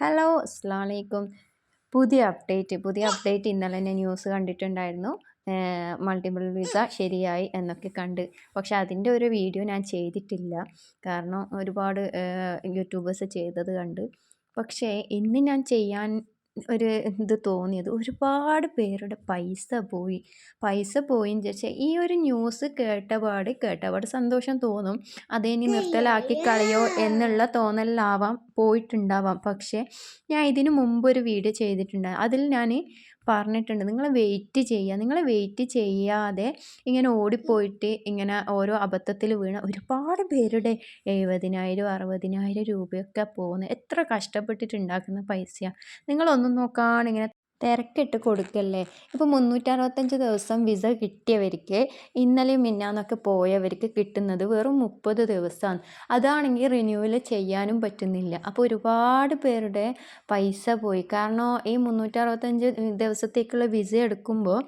Hello അസ്സാം വലൈക്കും പുതിയ അപ്ഡേറ്റ് പുതിയ അപ്ഡേറ്റ് ഇന്നലെ ഞാൻ ന്യൂസ് കണ്ടിട്ടുണ്ടായിരുന്നു. മൾട്ടിപ്പിൾ വിസ ശരിയായി എന്നൊക്കെ കണ്ട്. പക്ഷെ അതിന്റെ ഒരു വീഡിയോ ഞാൻ ചെയ്തിട്ടില്ല. കാരണം ഒരുപാട് യൂട്യൂബേഴ്സ് ചെയ്തത് കണ്ട്. പക്ഷേ ഇന്ന് ഞാൻ ചെയ്യാൻ ഒരു ഇത് തോന്നിയത്. ഒരുപാട് പേരുടെ പൈസ പോയി. പൈസ പോയിന്ന് ചോദിച്ചാൽ ഈ ഒരു ന്യൂസ് കേട്ടപാട് കേട്ടപാട് സന്തോഷം തോന്നും. ഇനി നിർത്തലാക്കി കളയോ എന്നുള്ള തോന്നലാവാം പോയിട്ടുണ്ടാവാം. പക്ഷേ ഞാൻ ഇതിനു മുമ്പ് ഒരു വീഡിയോ ചെയ്തിട്ടുണ്ട്. അതിൽ ഞാൻ പറഞ്ഞിട്ടുണ്ട്. നിങ്ങൾ വെയിറ്റ് ചെയ്യുക. നിങ്ങൾ വെയിറ്റ് ചെയ്യാതെ ഇങ്ങനെ ഓടിപ്പോയിട്ട് ഇങ്ങനെ ഓരോ അബദ്ധത്തിൽ വീണ ഒരുപാട് പേരുടെ എഴുപതിനായിരം അറുപതിനായിരം രൂപയൊക്കെ പോകുന്നത് എത്ര കഷ്ടപ്പെട്ടിട്ടുണ്ടാക്കുന്ന പൈസയാണ് നിങ്ങളൊന്നും നോക്കാണ്ട് ഇങ്ങനെ തിരക്കിട്ട് കൊടുക്കല്ലേ? ഇപ്പോൾ മുന്നൂറ്ററുപത്തഞ്ച് ദിവസം വിസ കിട്ടിയവർക്ക് ഇന്നലെയും മിന്നാന്നൊക്കെ പോയവർക്ക് കിട്ടുന്നത് വെറും മുപ്പത് ദിവസമാണ് അതാണെങ്കിൽ റിന്യൂവൽ ചെയ്യാനും പറ്റുന്നില്ല. അപ്പോൾ ഒരുപാട് പേരുടെ പൈസ പോയി. കാരണം ഈ മുന്നൂറ്ററുപത്തഞ്ച് ദിവസത്തേക്കുള്ള വിസ എടുക്കുമ്പോൾ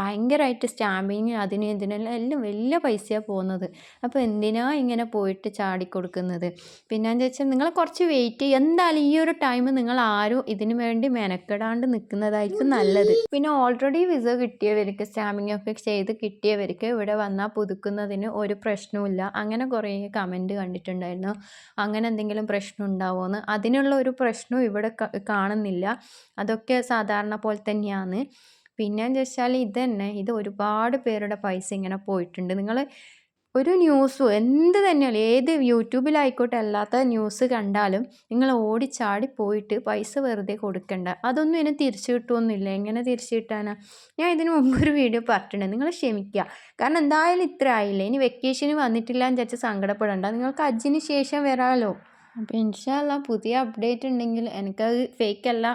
ഭയങ്കരമായിട്ട് സ്റ്റാമ്പിങ് അതിന് ഇതിനെല്ലാം എല്ലാം വലിയ പൈസയാണ് പോകുന്നത്. അപ്പോൾ എന്തിനാ ഇങ്ങനെ പോയിട്ട് ചാടിക്കൊടുക്കുന്നത് പിന്നെന്ന് വെച്ചാൽ നിങ്ങൾ കുറച്ച് വെയിറ്റ് ചെയ്യുക എന്തായാലും ഈ ഒരു ടൈം നിങ്ങൾ ആരും ഇതിനു വേണ്ടി മെനക്കെടാണ്ട് നിൽക്കുന്നത് അതായിരിക്കും നല്ലത്. പിന്നെ ഓൾറെഡി വിസ കിട്ടിയവർക്ക് സ്റ്റാമ്പിംഗ് ഒക്കെ ചെയ്ത് കിട്ടിയവർക്ക് ഇവിടെ വന്നാൽ പുതുക്കുന്നതിന് ഒരു പ്രശ്നവുമില്ല. അങ്ങനെ കുറേ കമന്റ് കണ്ടിട്ടുണ്ടായിരുന്നു. അങ്ങനെ എന്തെങ്കിലും പ്രശ്നം ഉണ്ടാവുമെന്ന് അതിനുള്ള ഒരു പ്രശ്നവും ഇവിടെ കാണുന്നില്ല. അതൊക്കെ സാധാരണ പോലെ തന്നെയാണ്. പിന്നെ എന്ന് വെച്ചാൽ ഇത് തന്നെ ഇത് ഒരുപാട് പേരുടെ പൈസ ഇങ്ങനെ പോയിട്ടുണ്ട്. നിങ്ങൾ ഒരു ന്യൂസും എന്ത് തന്നെയാലും ഏത് യൂട്യൂബിലായിക്കോട്ടെ അല്ലാത്ത ന്യൂസ് കണ്ടാലും നിങ്ങൾ ഓടിച്ചാടി പോയിട്ട് പൈസ വെറുതെ കൊടുക്കണ്ട. അതൊന്നും ഇനി തിരിച്ചു കിട്ടുമൊന്നുമില്ല എങ്ങനെ തിരിച്ചു കിട്ടാനാ? ഞാൻ ഇതിന് മുമ്പ് ഒരു വീഡിയോ പറഞ്ഞിട്ടുണ്ട്. നിങ്ങൾ ക്ഷമിക്കുക. കാരണം എന്തായാലും ഇത്ര ആയില്ലേ? ഇനി വെക്കേഷന് വന്നിട്ടില്ല എന്ന് വെച്ചാൽ സങ്കടപ്പെടണ്ട. നിങ്ങൾക്ക് അജിന് ശേഷം വരാമല്ലോ അപ്പോൾ ഇൻഷാല്ല പുതിയ അപ്ഡേറ്റ് ഉണ്ടെങ്കിൽ എനിക്കത് ഫേക്ക് അല്ല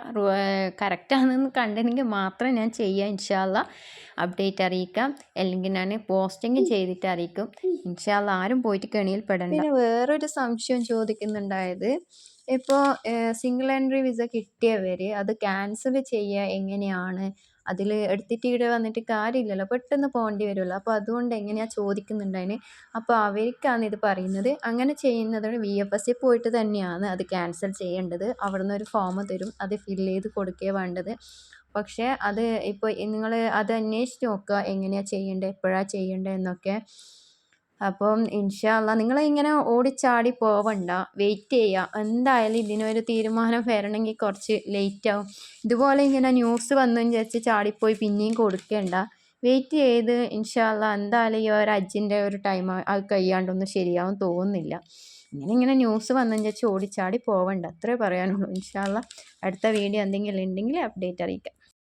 കറക്റ്റാണെന്ന് കണ്ടെങ്കിൽ മാത്രം ഞാൻ ചെയ്യാം ഇൻഷാല്ല അപ്ഡേറ്റ് അറിയിക്കാം. അല്ലെങ്കിൽ ഞാൻ പോസ്റ്റിംഗ് ചെയ്തിട്ട് അറിയിക്കും. ഇൻഷാല്ല ആരും പോയിട്ട് കെണിയിൽ പെടണ്ട. പിന്നെ വേറൊരു സംശയം ചോദിക്കുന്നുണ്ടായത്. ഇപ്പോൾ സിംഗിൾ എൻട്രി വിസ കിട്ടിയവർ അത് ക്യാൻസൽ ചെയ്യുക എങ്ങനെയാണ്? അതിൽ എടുത്തിട്ട് ഇവിടെ വന്നിട്ട് കാര്യമില്ലല്ലോ പെട്ടെന്ന് പോകേണ്ടി വരുമല്ലോ. അപ്പോൾ അതുകൊണ്ട് എങ്ങനെയാണ് ചോദിക്കുന്നുണ്ടതിന് അപ്പോൾ അവർക്കാണ് ഇത് പറയുന്നത്. അങ്ങനെ ചെയ്യുന്നത് വി എഫ് എസ് പോയിട്ട് തന്നെയാണ് അത് ക്യാൻസൽ ചെയ്യേണ്ടത്. അവിടെ നിന്ന് ഒരു ഫോം തരും. അത് ഫില്ല് ചെയ്ത് കൊടുക്കുകയാണ് വേണ്ടത്. പക്ഷേ അത് ഇപ്പോൾ നിങ്ങൾ അത് അന്വേഷിച്ച് നോക്കുക. എങ്ങനെയാണ് ചെയ്യേണ്ടത്? എപ്പോഴാണ് ചെയ്യേണ്ടത് എന്നൊക്കെ. അപ്പം ഇൻഷാല്ല നിങ്ങൾ ഇങ്ങനെ ഓടിച്ചാടി പോവണ്ട. വെയിറ്റ് ചെയ്യുക എന്തായാലും ഇതിനൊരു തീരുമാനം വരണമെങ്കിൽ കുറച്ച് ലേറ്റ് ആവും. ഇതുപോലെ ഇങ്ങനെ ന്യൂസ് വന്നു വിചാരിച്ച് ചാടിപ്പോയി പിന്നെയും കൊടുക്കേണ്ട. വെയിറ്റ് ചെയ്ത് ഇൻഷാല്ല എന്തായാലും ഈ ഒരു അജ്ജിന്റെ ഒരു ടൈം അത് കഴിയാണ്ടൊന്നും ശരിയാവും തോന്നുന്നില്ല. ഇങ്ങനെ ഇങ്ങനെ ന്യൂസ് വന്നു വിചാരിച്ച് ഓടിച്ചാടി പോവണ്ട. അത്രേ പറയാനുള്ളൂ. ഇൻഷാല്ല അടുത്ത വീഡിയോ എന്തെങ്കിലും ഉണ്ടെങ്കിൽ അപ്ഡേറ്റ് അറിയിക്കാം.